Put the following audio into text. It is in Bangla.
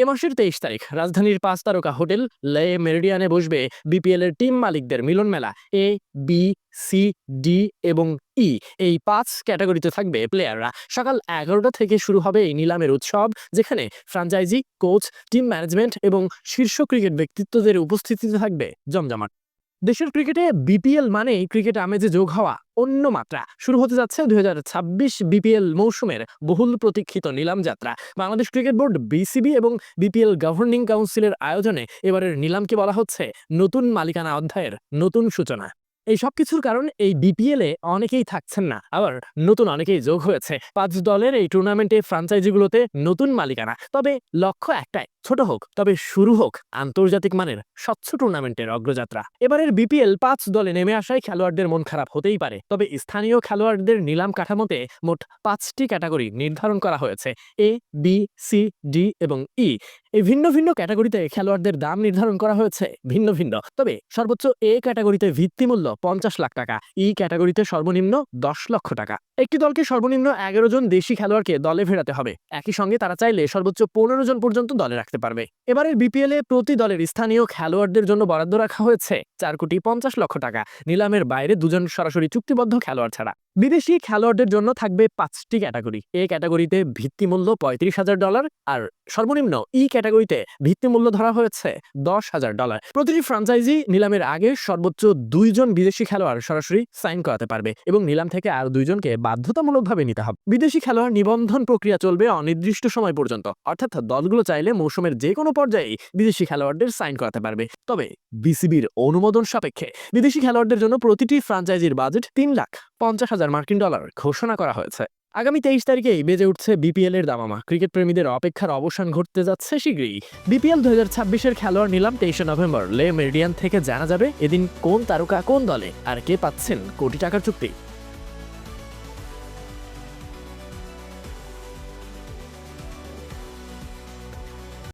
এ মাসের তেইশ তারিখ রাজধানীর পাঁচ তারকা হোটেল লে মেরিডিয়ানে বসবে বিপিএল এর টিম মালিকদের মিলন মেলা, এ, বি, সি, ডি এবং ই। এই পাঁচ ক্যাটাগরিতে থাকবে প্লেয়াররা। সকাল এগারোটা থেকে শুরু হবে এই নিলামের উৎসব, যেখানে ফ্রাঞ্চাইজি, কোচ, টিম ম্যানেজমেন্ট এবং শীর্ষ ক্রিকেট ব্যক্তিত্বদের উপস্থিতিতে থাকবে জমজমাট। দেশের ক্রিকেটে বিপিএল মানেই ক্রিকেট আমেজে যোগ হওয়া অন্য মাত্রা। শুরু হতে যাচ্ছে দুই হাজার ছাব্বিশ বিপিএল মৌসুমের বহুল প্রতীক্ষিত নিলাম যাত্রা। বাংলাদেশ ক্রিকেট বোর্ড বিসিবি এবং বিপিএল গভর্নিং কাউন্সিলের আয়োজনে এবারের নিলামকে বলা হচ্ছে নতুন মালিকানা অধ্যায়ের নতুন সূচনা। এই সব কিছুর কারণ এই বিপিএল এ অনেকেই থাকছেন না। আবার নতুন অনেকেই যোগ হয়েছে। পাঁচ দলের এই টুর্নামেন্টে ফ্রাঞ্চাইজিগুলোতে নতুন মালিকানা। তবে লক্ষ্য একটাই, ছোট হোক, তবে শুরু হোক আন্তর্জাতিক মানের স্বচ্ছ টুর্নামেন্টের অগ্রযাত্রা। এবারের বিপিএল পাঁচ দলে নেমে আসায় খেলোয়াড়দের মন খারাপ হতেই পারে। তবে স্থানীয় খেলোয়াড়দের নিলাম কাঠামোতে মোট পাঁচটি ক্যাটাগরি নির্ধারণ করা হয়েছে। এ বি সি ডি এবং ই এই ভিন্ন ভিন্ন ক্যাটাগরিতে খেলোয়াড়দের দাম নির্ধারণ করা হয়েছে ভিন্ন ভিন্ন। তবে সর্বোচ্চ এ ক্যাটাগরিতে ভিত্তিমূল্য পঞ্চাশ লাখ টাকা, ই ক্যাটাগরিতে সর্বনিম্ন দশ লক্ষ টাকা। একটি দলকে সর্বনিম্ন এগারো জন দেশি খেলোয়াড়কে দলে ফেরাতে হবে। একই সঙ্গে তারা চাইলে সর্বোচ্চ পনেরো জন পর্যন্ত দলে রাখতে পারবে। এবারের বিপিএল এ প্রতি দলের স্থানীয় খেলোয়াড়দের জন্য বরাদ্দ রাখা হয়েছে চার কোটি পঞ্চাশ লক্ষ টাকা। নিলামের বাইরে দুজন সরাসরি চুক্তিবদ্ধ খেলোয়াড় ছাড়া। বিদেশি খেলোয়াড়দের জন্য থাকবে পাঁচটি ক্যাটাগরি। এ ক্যাটাগরিতে ভিত্তিমূল্য পঁয়ত্রিশ হাজার ডলার আর সর্বনিম্ন ই ক্যাটাগরিতে ভিত্তিমূল্য ধরা হয়েছে দশ হাজার ডলার। প্রতিটি ফ্রাঞ্চাইজি নিলামের আগে সর্বোচ্চ দুইজন বিদেশি খেলোয়াড় সরাসরি সাইন করাতে পারবে এবং নিলাম থেকে আর দুইজনকে বাধ্যতামূলকভাবে নিতে হবে। বিদেশি খেলোয়াড় নিবন্ধন প্রক্রিয়া চলবে অনির্দিষ্ট সময় পর্যন্ত। অর্থাৎ দলগুলো চাইলে মৌসুমের যে কোনো পর্যায়ে বিদেশি খেলোয়াড়দের সাইন করাতে পারবে। তবে বিসিবির অনুমোদন সাপেক্ষে বিদেশি খেলোয়াড়দের জন্য প্রতিটি ফ্রাঞ্চাইজির বাজেট তিন লাখ পঞ্চাশ হাজার মার্কিন ডলার ঘোষণা করা হয়েছে। আগামী তেইশ তারিখেই বেজে উঠছে বিপিএল এর দামামা। ক্রিকেট প্রেমীদের অপেক্ষার অবসান ঘটতে যাচ্ছে শীঘ্রই। বিপিএল দু হাজার ছাব্বিশের খেলোয়াড় নিলাম তেইশে নভেম্বর। লে মেরিডিয়ান থেকে জানা যাবে এদিন কোন তারকা কোন দলে আর কে পাচ্ছেন কোটি টাকার চুক্তি।